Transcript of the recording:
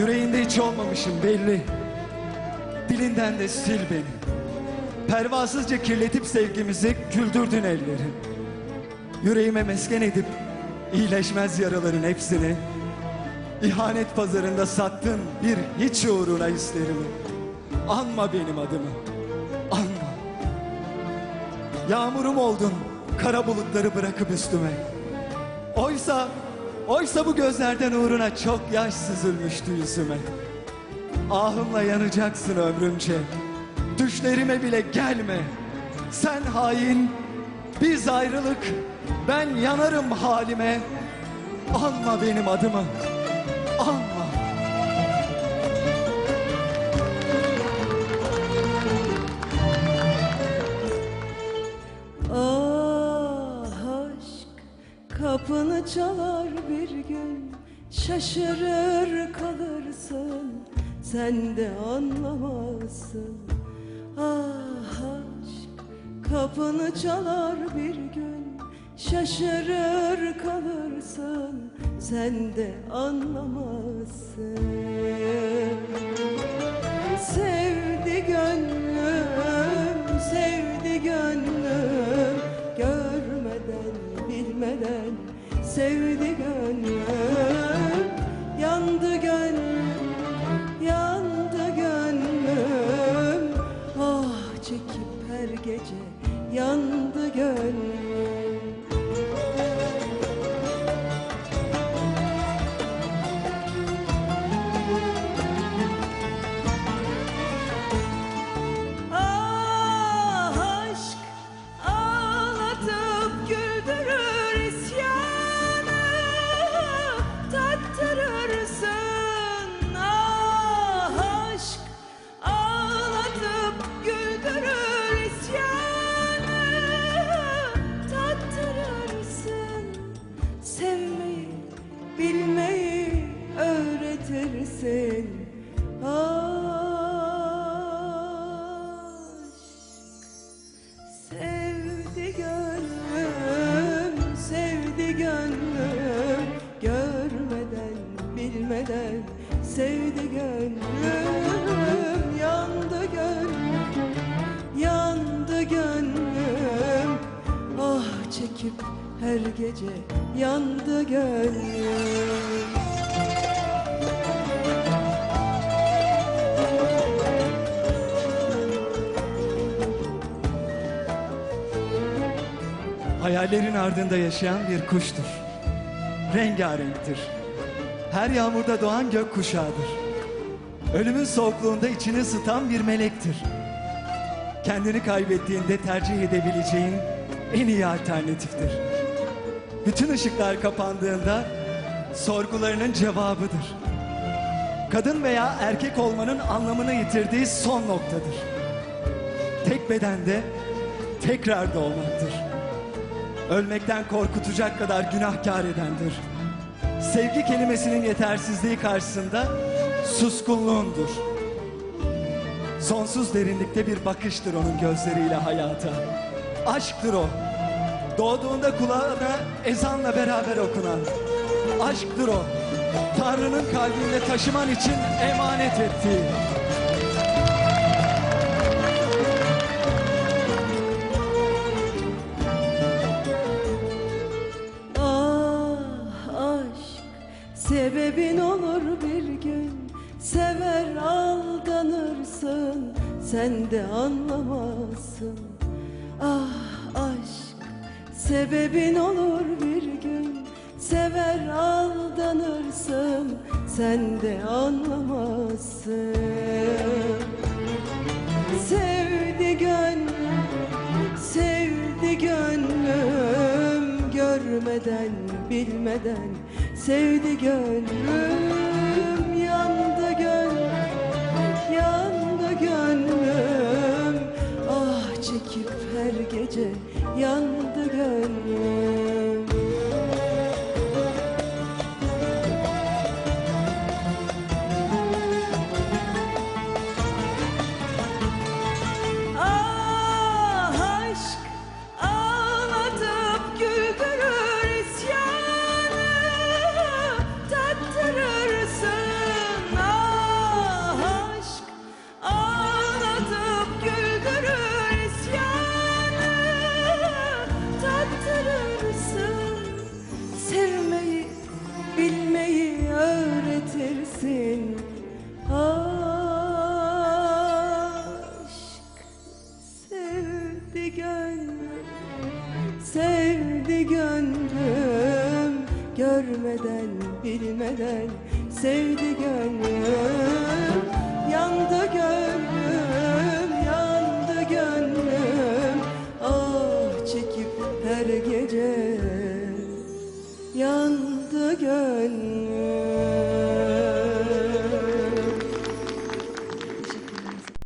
Yüreğinde hiç olmamışım belli. Dilinden de sil beni. Pervasızca kirletip sevgimizi güldürdün elleri. Yüreğime mesken edip iyileşmez yaraların hepsini. İhanet pazarında sattın bir hiç uğruna hislerimi. Anma benim adımı. Anma. Yağmurum oldun kara bulutları bırakıp üstüme. Oysa, oysa bu gözlerden uğruna çok yaş süzülmüştü yüzüme. Ahımla yanacaksın ömrümce. Düşlerime bile gelme. Sen hain, biz ayrılık, ben yanarım halime. Anma benim adımı, anma. Kapını çalar bir gün. Şaşırır kalırsın sen de anlamazsın. Ah aşk kapını çalar bir gün. Şaşırır kalırsın sen de anlamazsın bilmeden sevdi gönlüm. Yandı gönlüm, yandı gönlüm. Ah çekip her gece yandı gönlüm sevdi gönlüm Yandı gönlüm, yandı gönlüm Ah çekip her gece yandı gönlüm Hayallerin ardında yaşayan bir kuştur. Rengarenktir. Her yağmurda doğan gök kuşağıdır. Ölümün soğukluğunda içini ısıtan bir melektir. Kendini kaybettiğinde tercih edebileceğin en iyi alternatiftir. Bütün ışıklar kapandığında sorgularının cevabıdır. Kadın veya erkek olmanın anlamını yitirdiği son noktadır. Tek bedende tekrar doğmaktır. Ölmekten korkutacak kadar günahkar edendir. Sevgi kelimesinin yetersizliği karşısında suskunluğundur. Sonsuz derinlikte bir bakıştır onun gözleriyle hayata. Aşktır o. Doğduğunda kulağına ezanla beraber okunan. Aşktır o. Tanrı'nın kalbinde taşıman için emanet ettiği. Sebebin olur bir gün Sever aldanırsın sen de anlamazsın. Ah aşk sebebin olur bir gün Sever aldanırsın sen de anlamazsın. Sevdi gönlüm, sevdi gönlüm Görmeden, bilmeden sevdi gönlüm Görmeden bilmeden Sevdi gönlüm Yandı gönlüm